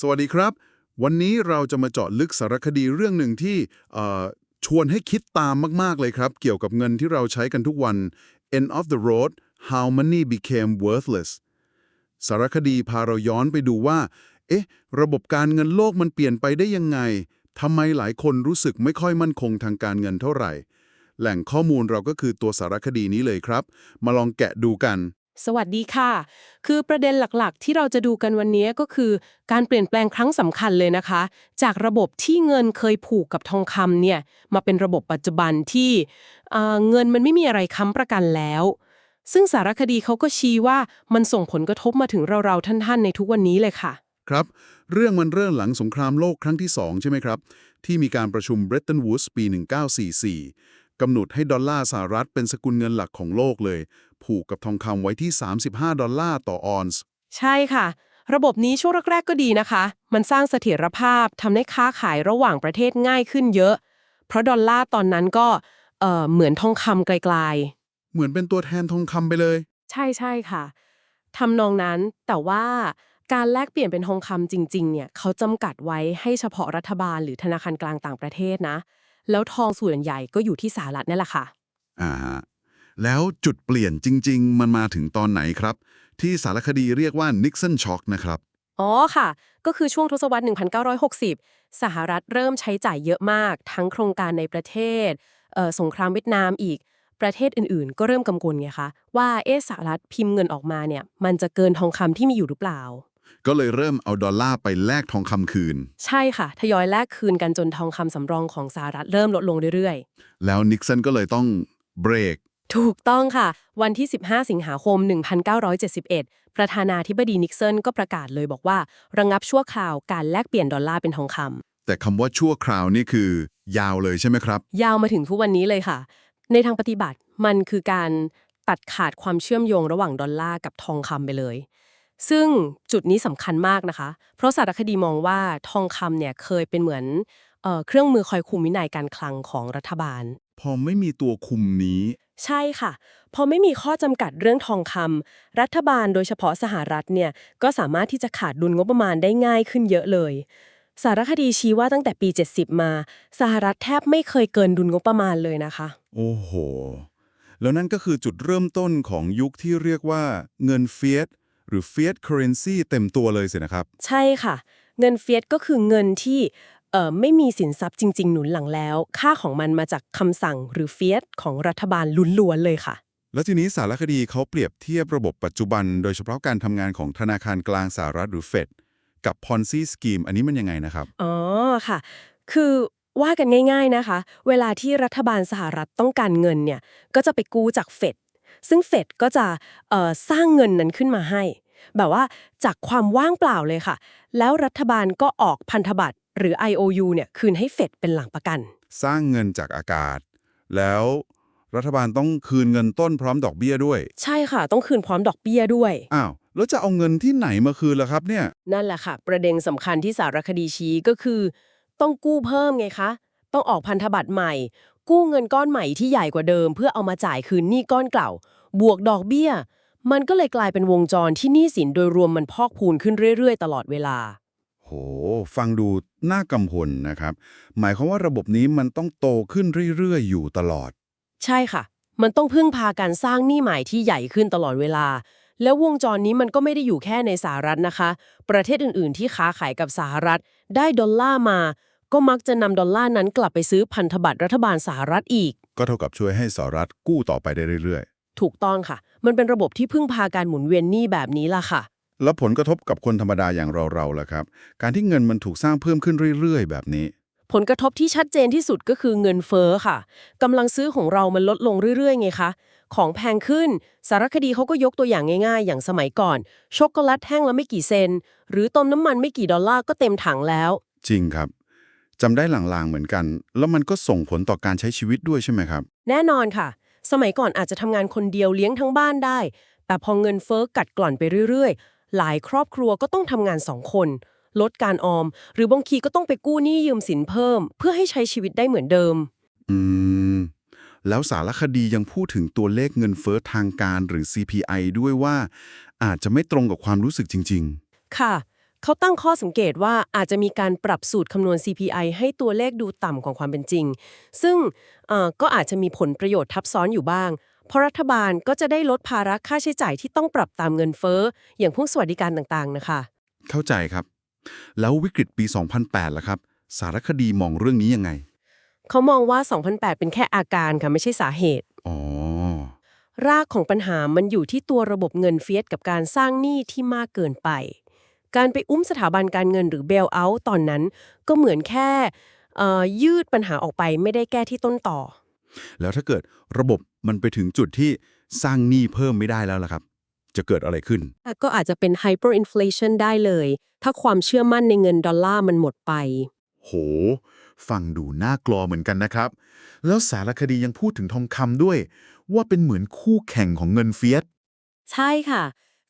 สวัสดีครับ วันนี้เราจะมาเจาะลึกสารคดีเรื่องหนึ่งที่ชวนให้คิดตามมาก ๆ เลยครับ เกี่ยวกับเงินที่เราใช้กันทุกวัน End of the Road How Money Became Worthless สารคดีพาเราย้อนไปดูว่า เอ๊ะ ระบบการเงินโลกมันเปลี่ยนไปได้ยังไงทำไมหลายคนรู้สึกไม่ค่อยมั่นคงทางการเงินเท่าไหร่ แหล่งข้อมูลเราก็คือตัวสารคดีนี้เลยครับ มาลองแกะดูกัน สวัสดีค่ะ คือประเด็นหลักๆ ที่เราจะดูกันวันนี้ก็คือ การเปลี่ยนแปลงครั้งสำคัญเลยนะคะ จากระบบที่เงินเคยผูกกับทองคำเนี่ยมาเป็นระบบปัจจุบันที่เอ่อเงินมันไม่มีอะไรค้ำประกันแล้ว ซึ่งสารคดีเขาก็ชี้ว่ามันส่งผลกระทบมาถึงเราๆท่านๆ ในทุกวันนี้เลยค่ะ ครับ เรื่องมันเริ่มหลังสงครามโลกครั้งที่ 2 ใช่ไหมครับ ที่มีการประชุมเบรตันวูดส์ปี 1944กำหนดให้ดอลลาร์สหรัฐเป็นสกุลเงินหลักของโลกเลย ผูกกับทองคำไว้ที่ 35 ดอลลาร์ต่อออนซ์ ใช่ค่ะ ระบบนี้ช่วงแรกๆก็ดีนะคะ มันสร้างเสถียรภาพทำให้ค้าขายระหว่างประเทศง่ายขึ้นเยอะ เพราะดอลลาร์ตอนนั้นก็เอ่อเหมือนทองคำไกลๆเหมือนเป็นตัวแทนทองคำไปเลยใช่ใช่ค่ะทำนองนั้นแต่ว่าการแลกเปลี่ยนเป็นทองคำจริง ๆ เนี่ยเขาจำกัดไว้ให้เฉพาะรัฐบาลหรือธนาคารกลางต่างประเทศนะ แล้วทองส่วนใหญ่ก็อยู่ที่สหรัฐนี่แหละค่ะ อ่าฮะ แล้วจุดเปลี่ยนจริง ๆ มันมาถึงตอนไหนครับ ที่สารคดีเรียกว่า Nixon Shock นะครับ อ๋อค่ะ ก็คือช่วงทศวรรษ 1960 สหรัฐเริ่มใช้จ่ายเยอะมาก ทั้งโครงการในประเทศเอ่อสงครามเวียดนามอีกประเทศอื่นๆ ก็เริ่มกังวลไงคะว่าเอะสหรัฐพิมพ์เงินออกมาเนี่ย มันจะเกินทองคำที่มีอยู่หรือเปล่า ก็เลยเริ่มเอาดอลลาร์ไปแลกทองคำคืน ใช่ค่ะ ทยอยแลกคืนกันจนทองคำสำรองของสหรัฐเริ่มลดลงเรื่อยแล้วนิกสันก็เลยต้องเบรกๆ ถูกต้องค่ะ วันที่ 15 สิงหาคม 1971 ประธานาธิบดีนิกเซนก็ประกาศเลยบอกว่า ระงับชั่วคราวการแลกเปลี่ยนดอลลาร์เป็นทองคำแต่คำว่าชั่วคราวนี่คือ ยาวเลยใช่ไหมครับ ยาวมาถึงทุกวันนี้เลยค่ะ ในทางปฏิบัติมันคือการตัดขาดความเชื่อมโยงระหว่างดอลลาร์กับทองคำไปเลย ซึ่งจุดนี้สำคัญมากนะคะ เพราะสารคดีมองว่าทองคำเนี่ยเคยเป็นเหมือนเออเครื่องมือคอยคุมวินัยการคลังของรัฐบาล พอไม่มีตัวคุมนี้ ใช่ค่ะ พอไม่มีข้อจำกัดเรื่องทองคำรัฐบาลโดยเฉพาะสหรัฐเนี่ยก็สามารถที่จะขาดดุลงบประมาณได้ง่ายขึ้นเยอะเลย สารคดีชี้ว่าตั้งแต่ปี 70 มา สหรัฐแทบไม่เคยเกินดุลงบประมาณเลยนะคะ โอ้โห แล้วนั่นก็คือจุดเริ่มต้นของยุคที่เรียกว่าเงินเฟียสหรือ fiat currency เต็มตัวเลยสินะครับ ใช่ค่ะ เงินเฟียสก็คือเงินที่ เอ่อไม่มีสินทรัพย์จริง ๆ หนุนหลังแล้ว ค่าของมันมาจากคำสั่งหรือเฟียสของรัฐบาลล้วนๆเลยค่ะ แล้วทีนี้สารคดีเขาเปรียบเทียบระบบปัจจุบัน โดยเฉพาะการทำงานของธนาคารกลางสหรัฐหรือเฟดกับ Ponzi scheme อันนี้มันยังไงนะครับ อ๋อค่ะ คือว่ากันง่ายๆนะคะ เวลาที่รัฐบาลสหรัฐต้องการเงินเนี่ย ก็จะไปกู้จากเฟด ซึ่งเฟดก็จะเอ่อสร้างเงินนั้นขึ้นมาให้ แบบว่าจากความว่างเปล่าเลยค่ะ แล้วรัฐบาลก็ออกพันธบัตร หรือ IOU เนี่ยคืนให้เฟดเป็นหลังประกัน สร้างเงินจากอากาศ แล้วรัฐบาลต้องคืนเงินต้นพร้อมดอกเบี้ยด้วย ใช่ค่ะ ต้องคืนพร้อมดอกเบี้ยด้วย อ้าว แล้วจะเอาเงินที่ไหนมาคืนล่ะครับเนี่ย นั่นแหละค่ะ ประเด็นสำคัญที่สารคดีชี้ก็คือ ต้องกู้เพิ่มไงคะ ต้องออกพันธบัตรใหม่ กู้เงินก้อนใหม่ที่ใหญ่กว่าเดิม เพื่อเอามาจ่ายคืนหนี้ก้อนเก่า บวกดอกเบี้ย มันก็เลยกลายเป็นวงจรที่หนี้สินโดยรวมมันพอกพูนขึ้นเรื่อย ๆ ตลอดเวลา โห ฟังดูน่ากังวลนะครับ หมายความว่าระบบนี้มันต้องโตขึ้นเรื่อยๆ อยู่ตลอด ใช่ค่ะ มันต้องพึ่งพาการสร้างหนี้ใหม่ที่ใหญ่ขึ้นตลอดเวลา แล้ววงจรนี้มันก็ไม่ได้อยู่แค่ในสหรัฐนะคะ ประเทศอื่นๆ ที่ค้าขายกับสหรัฐ ได้ดอลลาร์มา ก็มักจะนำดอลลาร์นั้นกลับไปซื้อพันธบัตรรัฐบาลสหรัฐอีก ก็เท่ากับช่วยให้สหรัฐกู้ต่อไปได้เรื่อยถูกต้องค่ะ มันเป็นระบบที่พึ่งพาการหมุนเวียนหนี้แบบนี้ล่ะค่ะๆ แล้วผลกระทบกับคนธรรมดาอย่างเราๆล่ะครับ การที่เงินมันถูกสร้างเพิ่มขึ้นเรื่อย ๆ แบบนี้ ผลกระทบที่ชัดเจนที่สุดก็คือเงินเฟ้อค่ะกำลังซื้อของเรามันลดลงเรื่อยๆไงคะของแพงขึ้น สารคดีเขาก็ยกตัวอย่างง่ายๆ อย่างสมัยก่อน ช็อกโกแลตแท่งละไม่กี่เซน หรือต้มน้ำมันไม่กี่ดอลลาร์ก็เต็มถังแล้ว จริงครับจำได้ลางๆเหมือนกัน แล้วมันก็ส่งผลต่อการใช้ชีวิตด้วยใช่ไหมครับ แน่นอนค่ะ สมัยก่อนอาจจะทำงานคนเดียวเลี้ยงทั้งบ้านได้ แต่พอเงินเฟ้อกัดกร่อนไปเรื่อยๆ หลายครอบครัวก็ต้องทำงานสองคน ลดการออม หรือบางทีก็ต้องไปกู้หนี้ยืมสินเพิ่ม เพื่อให้ใช้ชีวิตได้เหมือนเดิม อืม แล้วสารคดียังพูดถึงตัวเลขเงินเฟ้อทางการหรือ CPI ด้วยว่า อาจจะไม่ตรงกับความรู้สึกจริงค่ะ เขาตั้งข้อสังเกตว่าอาจจะมีการปรับสูตรคำนวณ CPI ให้ตัวเลขดูต่ำกว่าความเป็นจริง ซึ่งเอ่อก็อาจจะมีผลประโยชน์ทับซ้อนอยู่บ้าง เพราะรัฐบาลก็จะได้ลดภาระค่าใช้จ่ายที่ต้องปรับตามเงินเฟ้อ อย่างพวกสวัสดิการต่างๆนะคะ เข้าใจครับ แล้ววิกฤตปี 2008ล่ะครับ สารคดีมองเรื่องนี้ยังไง เขามองว่า 2008 เป็นแค่อาการค่ะไม่ใช่สาเหตุ อ๋อ รากของปัญหามันอยู่ที่ตัวระบบเงินเฟียสกับการสร้างหนี้ที่มากเกินไป การไปอุ้มสถาบันการเงินหรือเบลเอาท์ตอนนั้น ก็เหมือนแค่เอ่อยืดปัญหาออกไปไม่ได้แก้ที่ต้นต่อ แล้วถ้าเกิดระบบ มันไปถึงจุดที่สร้างหนี้เพิ่มไม่ได้แล้วล่ะครับ จะเกิดอะไรขึ้น ก็อาจจะเป็น hyperinflation ได้เลย ถ้าความเชื่อมั่นในเงินดอลลาร์มันหมดไป โห ฟังดูน่ากลัวเหมือนกันนะครับ แล้วสารคดียังพูดถึงทองคำด้วย ว่าเป็นเหมือนคู่แข่งของเงินเฟียสใช่ค่ะ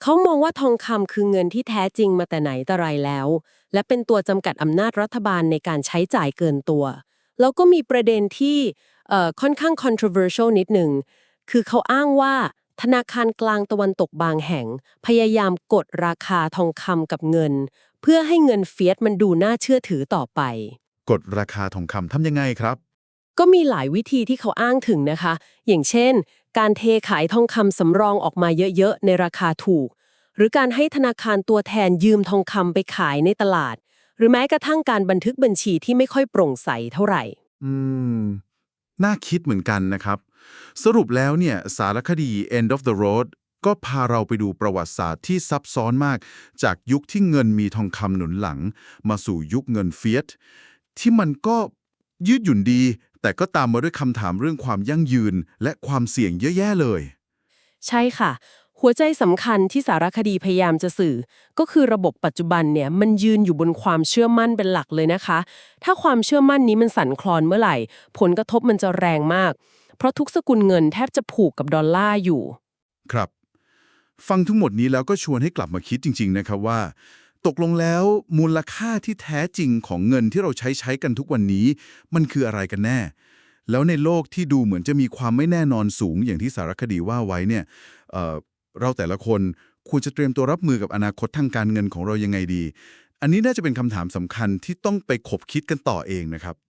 เขามองว่าทองคำคือเงินที่แท้จริงมาแต่ไหนแต่ไรแล้ว และเป็นตัวจำกัดอำนาจรัฐบาลในการใช้จ่ายเกินตัว แล้วก็มีประเด็นที่เอ่อ ค่อนข้าง controversial นิดหนึ่ง คือเขาอ้างว่าธนาคารกลางตะวันตกบางแห่ง พยายามกดราคาทองคำกับเงิน เพื่อให้เงินเฟียสมันดูน่าเชื่อถือต่อไป กดราคาทองคำทำยังไงครับ ก็มีหลายวิธีที่เขาอ้างถึงนะคะ อย่างเช่น การเทขายทองคำสำรองออกมาเยอะๆ ในราคาถูก หรือการให้ธนาคารตัวแทนยืมทองคำไปขายในตลาด หรือแม้กระทั่งการบันทึกบัญชีที่ไม่ค่อยโปร่งใสเท่าไหร่ อืม น่าคิดเหมือนกันนะครับ สรุปแล้วเนี่ยสารคดี End of the Road ก็พาเราไปดูประวัติศาสตร์ที่ซับซ้อนมาก จากยุคที่เงินมีทองคำหนุนหลัง มาสู่ยุคเงินเฟียสที่มันก็ยืดหยุ่นดี แต่ก็ตามมาด้วยคำถามเรื่องความยั่งยืนและความเสี่ยงเยอะแยะเลย ใช่ค่ะ หัวใจสำคัญที่สารคดีพยายามจะสื่อ ก็คือระบบปัจจุบันเนี่ยมันยืนอยู่บนความเชื่อมั่นเป็นหลักเลยนะคะ ถ้าความเชื่อมั่นนี้มันสั่นคลอนเมื่อไหร่ ผลกระทบมันจะแรงมาก เพราะทุกสกุลเงินแทบจะผูกกับดอลลาร์อยู่ ครับ ฟังทั้งหมดนี้แล้วก็ชวนให้กลับมาคิดจริง ๆ นะครับว่า ตกลงแล้วมูลค่าที่แท้จริงของเงินที่เราใช้ใช้กันทุกวันนี้ มันคืออะไรกันแน่แล้วในโลกที่ดูเหมือนจะมีความไม่แน่นอนสูงอย่างที่สารคดีว่าไว้เนี่ยเออ เราแต่ละคนควรจะเตรียมตัวรับมือกับอนาคตทางการเงินของเรายังไงดี อันนี้น่าจะเป็นคำถามสำคัญที่ต้องไปขบคิดกันต่อเองนะครับ